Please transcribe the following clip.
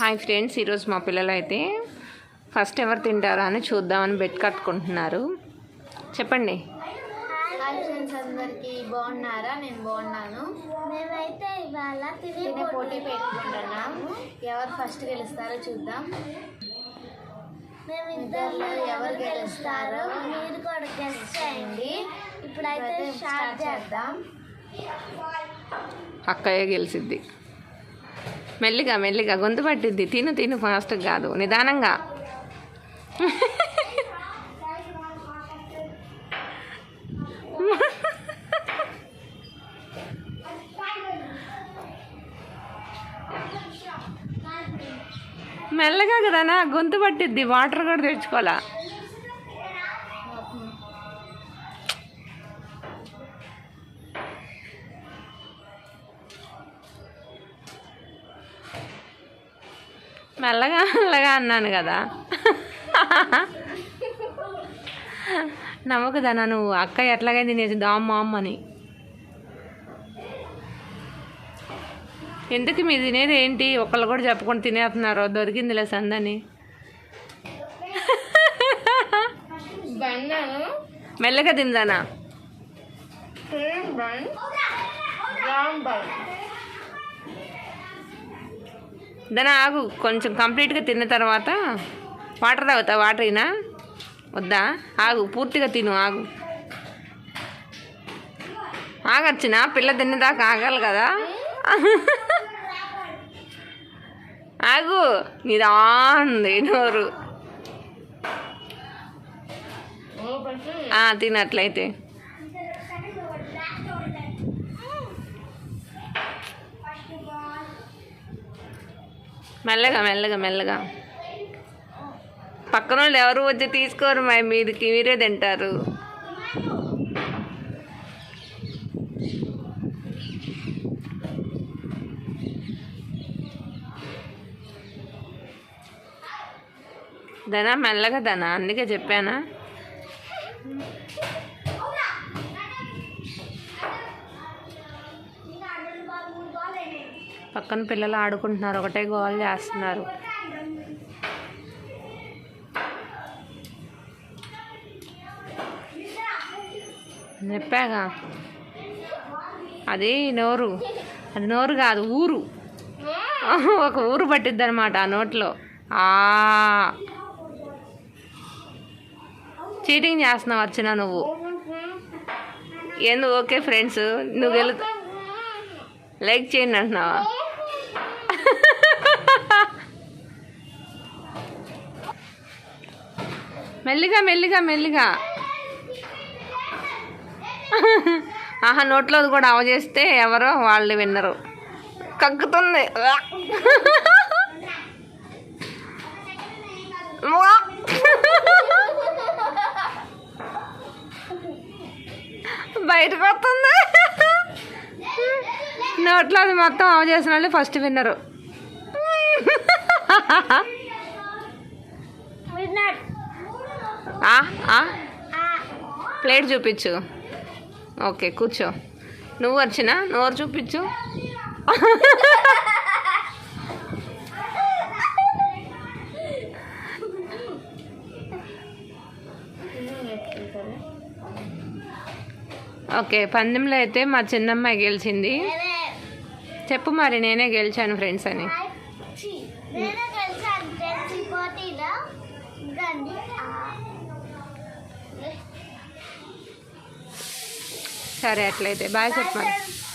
Hi friends ఈరోజు మా పిల్లలు అయితే ఫస్ట్ ఎవరు తింటారా అని చూద్దామని బెట్ కట్టుకుంటున్నారు. చెప్పండి. హాయ్ ఫ్రెండ్స్ అందరికి బాగున్నారా? నేను బాగున్నాను. మేమైతే ఇవాళ తినే తినే పోటీ ఎవరు ఫస్ట్ గెలుస్తారో చూద్దాం. ఎవరు గెలుస్తారో మీరు కూడా గెస్ట్ చేయండి. ఇప్పుడైతే స్టార్ట్ చేద్దాం. అక్కయ్య గెలిసిద్ది. మెల్లిగా మెల్లిగా గొంతు పట్టిద్ది. తిను తిను ఫాస్ట్ కాదు. నిదానంగా. మెల్లగా కదా నా గొంతు పట్టిద్ది. వాటర్ కూడా తెచ్చుకోవాలా? మెల్లగా మెల్లగా అన్నాను కదా. నమ్మకదా నువ్వు అక్క ఎట్లాగైనా తినేసి దామ్మ అమ్మని ఎందుకు మీరు తినేది ఏంటి? ఒకళ్ళు కూడా చెప్పకుండా తినేస్తున్నారు దొరికిందిలే సందని. మెల్లగా తిందానా? దాని ఆగు. కొంచెం కంప్లీట్గా తిన్న తర్వాత వాటర్ తాగుతా. వాటర్ అయినా వద్దా? ఆగు. పూర్తిగా తిను. ఆగు. ఆగచ్చిన పిల్ల తినేదాకా ఆగాలి కదా? ఆగు. నిదాంది నోరు. తినట్లయితే మెల్లగా మెల్లగా మెల్లగా. పక్కన వాళ్ళు ఎవరు వచ్చి తీసుకోరు మా మీదకి మీరే తింటారు. ధనా మెల్లగా ధనా అందుకే చెప్పానా? పక్కన పిల్లలు ఆడుకుంటున్నారు ఒకటే గోల్ చేస్తున్నారు. చెప్పాగా? అది నోరు. అది నోరు కాదు ఊరు. ఒక ఊరు పట్టిద్ది అనమాట ఆ నోట్లో. ఆ. చీటింగ్ చేస్తున్నావు వచ్చిన నువ్వు. ఏంది ఓకే ఫ్రెండ్స్ నువ్వు గెలు లైక్ చేయండి అంటున్నావా? మెల్లిగా మెల్లిగా మెల్లిగా. ఆహా నోట్లోది కూడా అవజేస్తే ఎవరో వాళ్ళు విన్నరు. కక్కుతుంది. బయటకు వస్తుంది నోట్లో అది మొత్తం ఆవ చేసిన వాళ్ళు ఫస్ట్ విన్నరు. విన్నర్. ప్లేట్ చూపించు. ఓకే కూర్చో. నువ్వు వచ్చినా నోరు చూపించు? ఓకే పందెంలో అయితే మా చిన్నమ్మాయి గెలిచింది. చెప్పు మరి నేనే గెలిచాను ఫ్రెండ్స్ అని. సరే అట్లయితే బాయ్ చెప్పమని ఫ్రెండ్స్